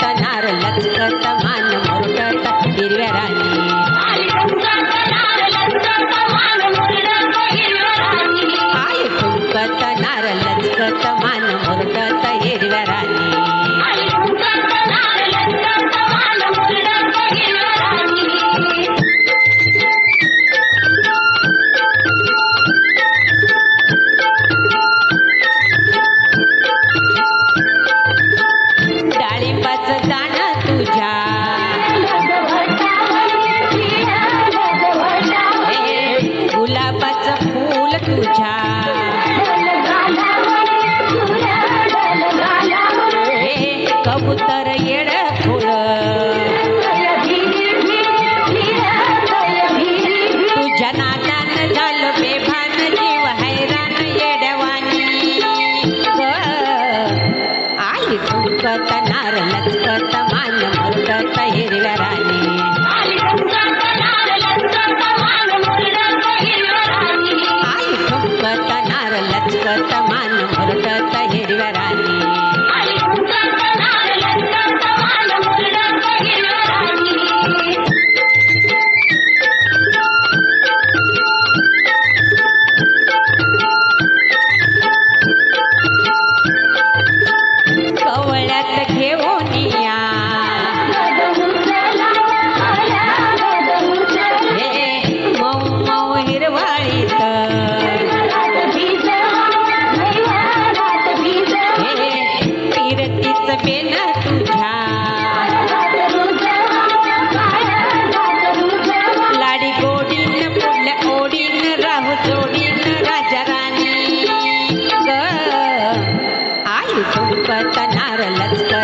ಕಟನಾರ ಲಕ್ಷ್ಮಿ गुलाबाचं फूल तुझ्या. हे कबूतर येड फुल तुझ्या नादान झालं बेभान जीव हैराण येडवानी आई तुकत नार लचकत कनार लचकर